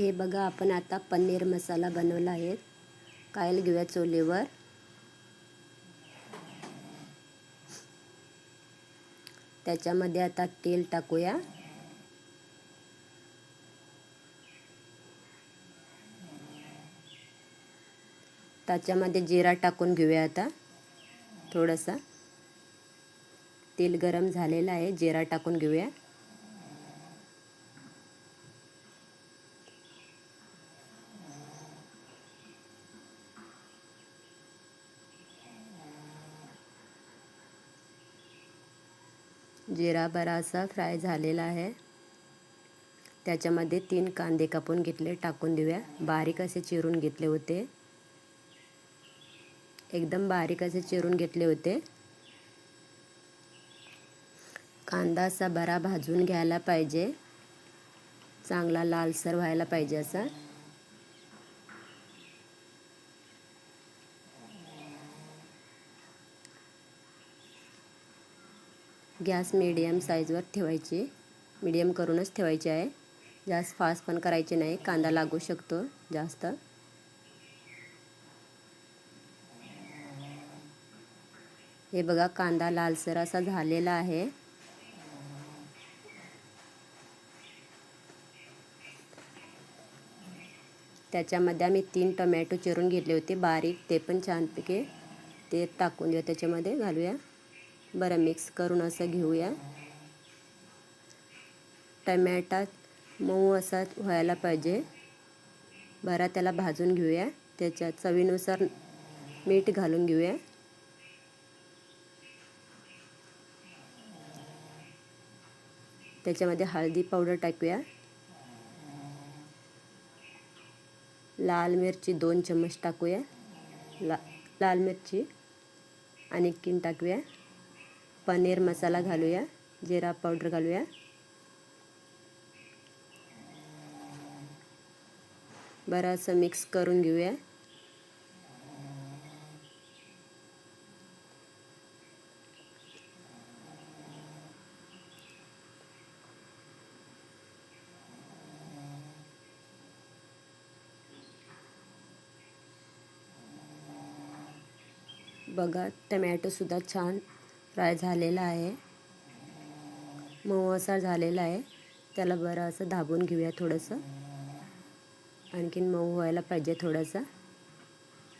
हे बघा आपण आता पनीर मसाला बनवला आहे. कायल घेऊया चोलीवर. त्याच्यामध्ये आता तेल टाकूया. त्याच्यामध्ये जिरा टाकून घेऊया आता थोडंसं. तेल गरम झालेलं आहे जिरा टाकून घेऊया. जिरा बरासा फ्राय झालेला आहे. त्याच्यामध्ये तीन कांदे कापून घेतले टाकून देऊया. बारीक असे चिरून घेतले होते. एकदम बारीक असे चिरून घेतले होते. कांदा असा बरा भाजून घ्यायला पाहिजे. चांगला लालसर व्हायला पाहिजे असा. गॅस मीडियम साईजवर ठेवायची. मीडियम करूनच ठेवायची आहे. जास्त फास्ट पण करायचे नाही. कांदा लागू शकतो जास्त. हे बघा कांदा लालसर असा झालेला आहे. त्याच्यामध्ये आम्ही तीन टोमॅटो चिरून घेतले होते. बारीक ते पण छानपैकी ते टाकून देऊ. त्याच्यामध्ये घालूया. बरं मिक्स करून असं घेऊया. टमॅटा मऊ असा व्हायला पाहिजे. बरा त्याला भाजून घेऊया. त्याच्या चवीनुसार मीठ घालून घेऊया. त्याच्यामध्ये हळदी पावडर टाकूया. लाल मिरची दोन चम्मच टाकूया. ला लाल मिरची आणि किन टाकूया. पनीर मसाला घालूया जिरा पावडर घालूया. बरं असं मिक्स करून घेऊया. बघा टमॅटोसुद्धा छान फ्राय झालेला आहे. मऊ असा झालेला आहे. त्याला बरं असं दाबून घेऊया थोडंसं. आणखीन मऊ व्हायला पाहिजे थोडासा.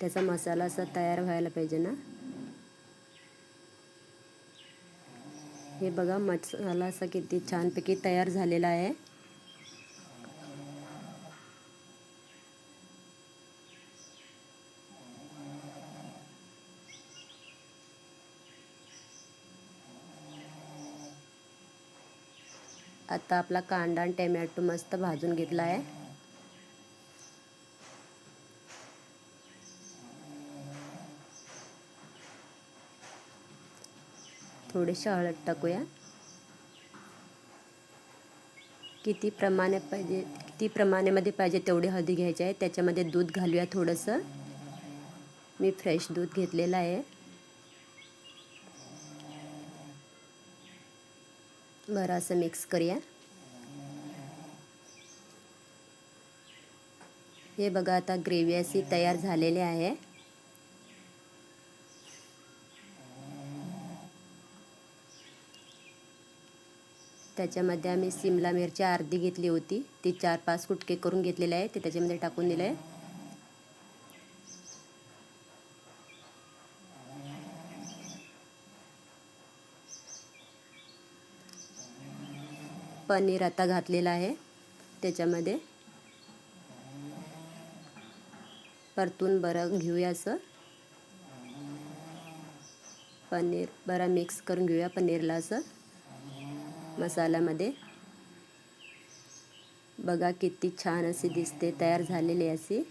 त्याचा मसाला असा तयार व्हायला पाहिजे ना. हे बघा मसाला असा किती छानपैकी तयार झालेला आहे. आता आपला कांदा आणि टेमॅटो मस्त भाजून घेतला आहे. थोडेसे हळद टाकूया. किती प्रमाणे पाहिजे किती प्रमाणामध्ये पाहिजे तेवढी हळदी घ्यायची आहे. त्याच्यामध्ये दूध घालूया थोडंसं. मी फ्रेश दूध घेतलेलं आहे. बरं असं मिक्स करूया. हे बघा आता ग्रेव्ही अशी तयार झालेली आहे. त्याच्यामध्ये आम्ही सिमला मिरची अर्धी घेतली होती. ती चार पाच कुटके करून घेतलेले आहे. ते त्याच्यामध्ये टाकून दिलं आहे पनीर आता घातलेलं आहे. त्याच्यामध्ये परतून बरं घेऊया असं. पनीर बरं मिक्स करून घेऊया पनीरला असं. मसाल्यामध्ये. बघा किती छान अशी दिसते तयार झालेली अशी.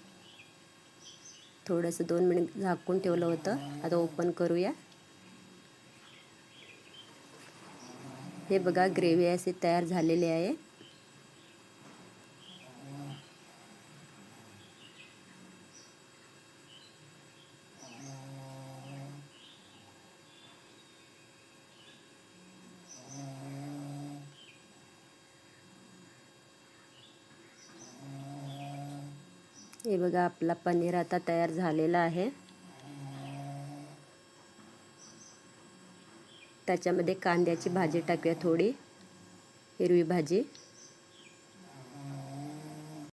थोडंसं दोन मिनिट झाकून ठेवलं होतं. आता ओपन करूया. हे बघा ग्रेव्ही असे तयार झालेले आहे. हे बघा आपला पनीर आता तयार झालेला आहे. त्याच्यामध्ये कांद्याची भाजी टाकूया थोडी हिरवी भाजी.